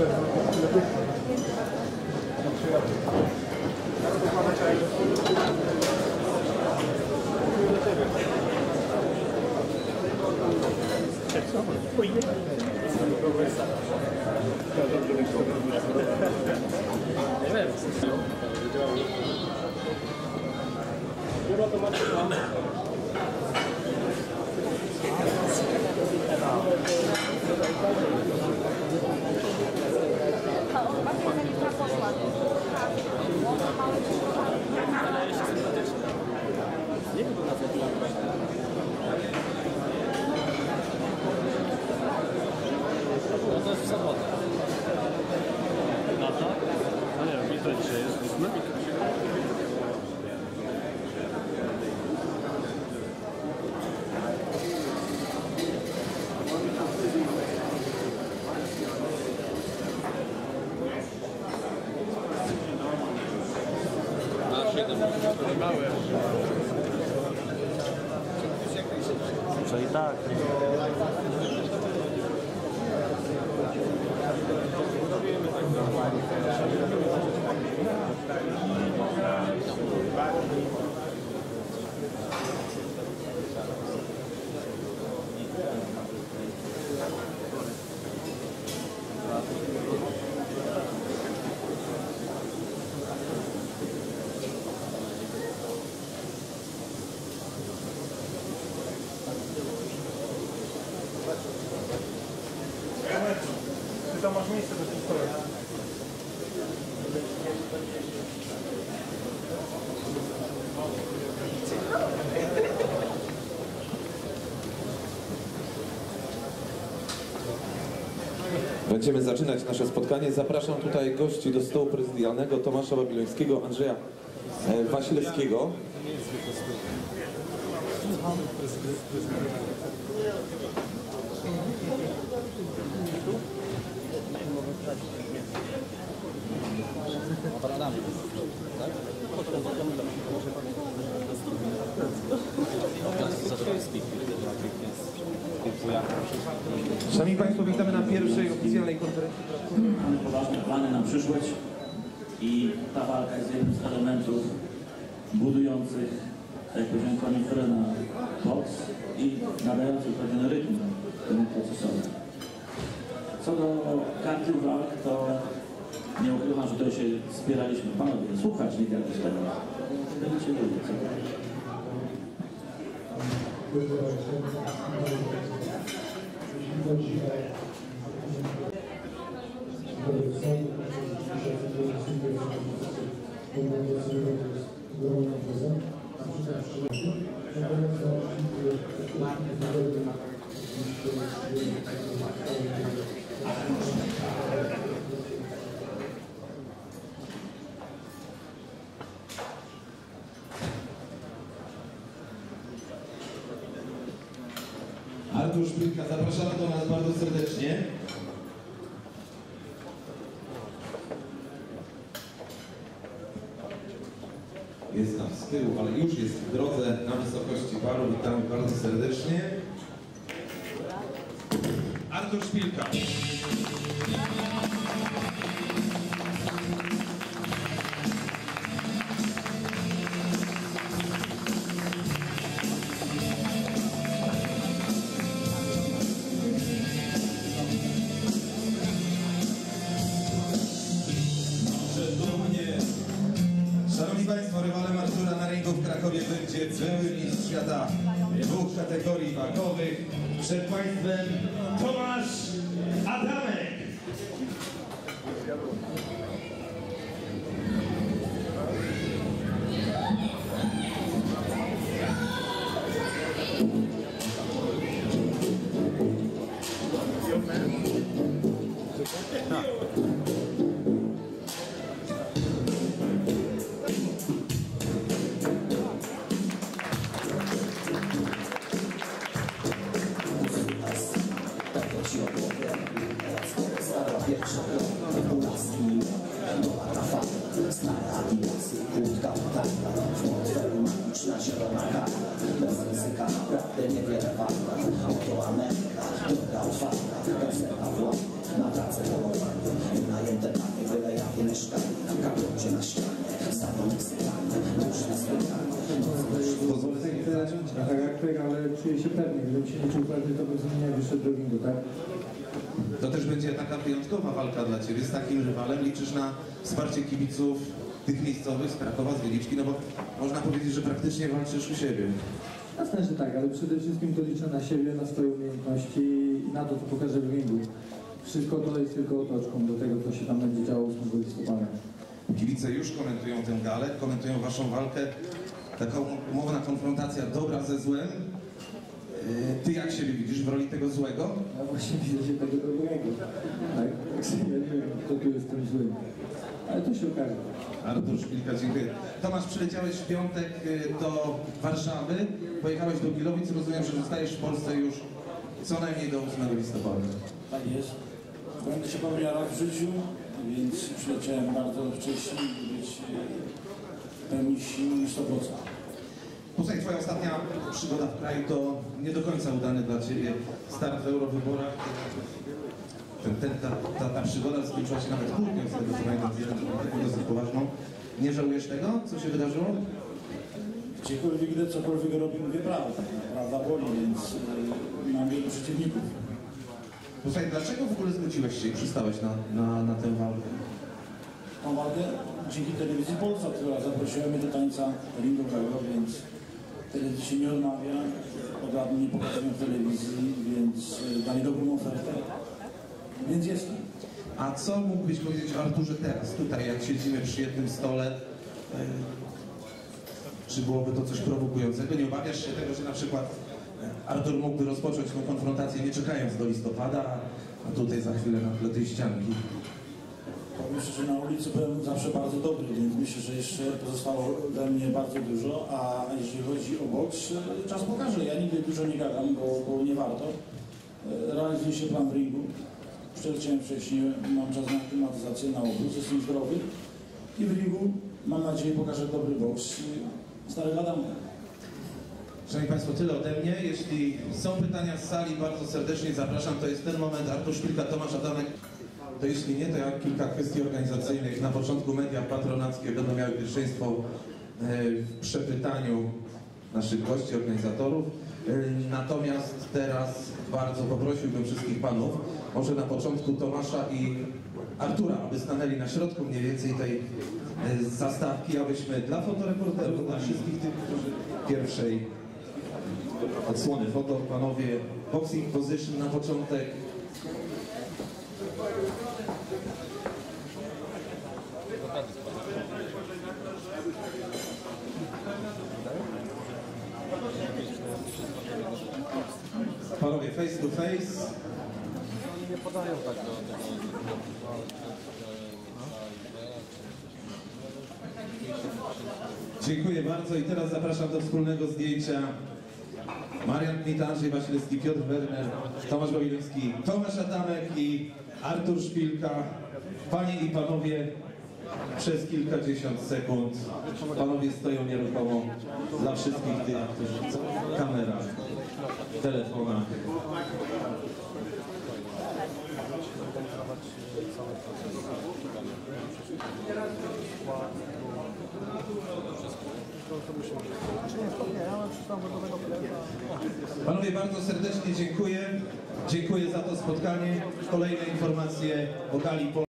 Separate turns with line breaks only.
Gracias. Tak.
Ty tam masz miejsce do tych kolei.
Będziemy zaczynać nasze spotkanie. Zapraszam tutaj gości do stołu prezydialnego Tomasza Babilońskiego, Andrzeja e, Wasilewskiego. Szanowni Państwo, witamy na pierwszej oficjalnej konferencji.
Mamy poważne plany na przyszłość i ta walka jest jednym z elementów budujących, tak jak powiedziałem, koniferę na boks i nadających pewien rytm temu procesowi. Co do karty walk, to nie ukrywam, że to się spieraliśmy. Panowie, słuchać nie wiadomo tego. Będziecie ludzie, co?
Artur Szpilka, zapraszamy do nas bardzo serdecznie. Jest tam z tyłu, ale już jest w drodze na wysokości paru. Witamy bardzo serdecznie. Artur Szpilka. Szanowni Państwo, rywalem Artura na ringu w Krakowie będzie były mistrz świata dwóch kategorii wagowych. Przed Państwem Tomasz Adamek. Też będzie taka wyjątkowa walka dla Ciebie z takim rywalem. Liczysz na wsparcie kibiców tych miejscowych z Krakowa, z Wieliczki, no bo można powiedzieć, że praktycznie walczysz u siebie.
Jasne, że tak, ale przede wszystkim to liczę na siebie, na swoje umiejętności i na to, co pokażę w ringu. Wszystko to jest tylko otoczką do tego, co się tam będzie działo 8 listopada.
Kibice już komentują tę galę, komentują Waszą walkę. Taka umowna konfrontacja dobra ze złem. Yy, Ty jak siebie widzisz w roli tego złego?
Ja właśnie widzę się tego dobrego. Tak? Tak sobie ja nie wiem, kto tu jest tym złym. Ale to się okaże.
Artur Szpilka, dziękuję. Tomasz, przyleciałeś w piątek y, do Warszawy, pojechałeś do Gilowic, rozumiem, że zostajesz w Polsce już co najmniej do 8 listopada.
Tak jest. Będę się po wymiarach w życiu, więc przyleciałem bardzo wcześnie, by być e, w pełni sił i 100%.
Twoja ostatnia przygoda w kraju to nie do końca udany dla ciebie start w Eurowyborach. Ten, ten, ta, ta, ta przygoda skończyła się nawet kłótnią z tego, co pamiętam, dosyć poważną. Nie żałujesz tego, co się wydarzyło?
Gdziekolwiek idę, cokolwiek robię, mówię prawdę. Prawda boli, więc e, mam wielu przeciwników.
Słuchaj, dlaczego w ogóle zgodziłeś się i przystałeś na, na, na tę walkę?
Tą walkę dzięki telewizji Polsat, która zaprosiła mnie do tańca ringowego, więc telewizji się nie odmawia. Od lat nie pokazują w telewizji, więc e, dali dobrą ofertę. Więc jestem.
A co mógłbyś powiedzieć Arturze teraz, tutaj, jak siedzimy przy jednym stole? e, Czy byłoby to coś prowokującego? Nie obawiasz się tego, że na przykład e, Artur mógłby rozpocząć tą konfrontację nie czekając do listopada, a tutaj za chwilę na tle tej ścianki?
Powiem szczerze, na ulicy byłem zawsze bardzo dobry, więc myślę, że jeszcze pozostało we mnie bardzo dużo, a jeżeli chodzi o boks, e, czas pokaże. Ja nigdy dużo nie gadam, bo, bo nie warto. E, Realizuję się plan w ringu. Przeleciałem wcześniej, mam czas na aklimatyzację, na obrót, jestem zdrowy i w ringu mam nadzieję pokażę dobry boks. Stary gadam.
Szanowni Państwo, tyle ode mnie. Jeśli są pytania z sali, bardzo serdecznie zapraszam. To jest ten moment. Artur Szpilka, Tomasz Adamek. To jeśli nie, to ja kilka kwestii organizacyjnych. Na początku media patronackie będą miały pierwszeństwo e, w przepytaniu naszych gości, organizatorów. E, Natomiast teraz bardzo poprosiłbym wszystkich panów, może na początku Tomasza i Artura, aby stanęli na środku mniej więcej tej e, zastawki, abyśmy dla fotoreporterów, dla wszystkich tych, którzy pierwszej odsłony foto, panowie, boxing position na początek. Panowie, face to face.
Nie podają tak do.
Dziękuję bardzo i teraz zapraszam do wspólnego zdjęcia Marian Kmita, Andrzej Wasilewski, Piotr Werner, Tomasz Bawilewski, Tomasz Adamek i Artur Szpilka. Panie i panowie, przez kilkadziesiąt sekund panowie stoją nieruchomo dla wszystkich tych, którzy kamera, telefona. Panowie, bardzo serdecznie dziękuję. Dziękuję za to spotkanie. Kolejne informacje o Gali